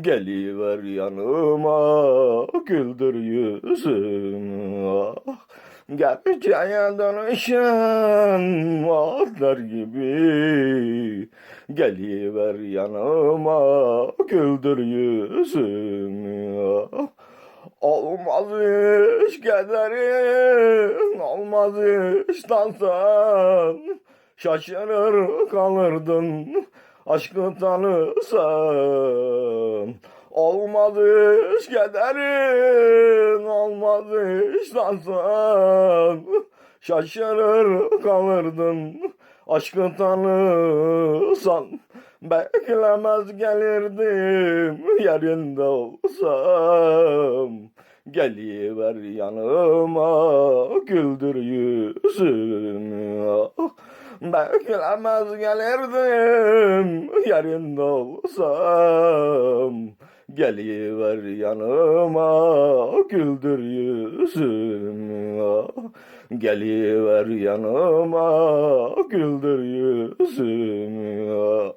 Geliver yanıma güldür yüzümü ah. Gerçeğe dönüşen vaatler gibi Geliver yanıma güldür yüzümü. Olmaz iş kederin, olmaz iş dansan Şaşırır kalırdın aşkı tanısan Olmaz iş kederin, olmaz iş dansan Şaşırır kalırdın aşkı tanısan Beklemez gelirdim yerinde olsam Geliver yanıma güldür yüzümü ah. Beklemez gelirdim yerinde olsam Geliver yanıma güldür yüzümü. Geliver yanıma güldür yüzümü.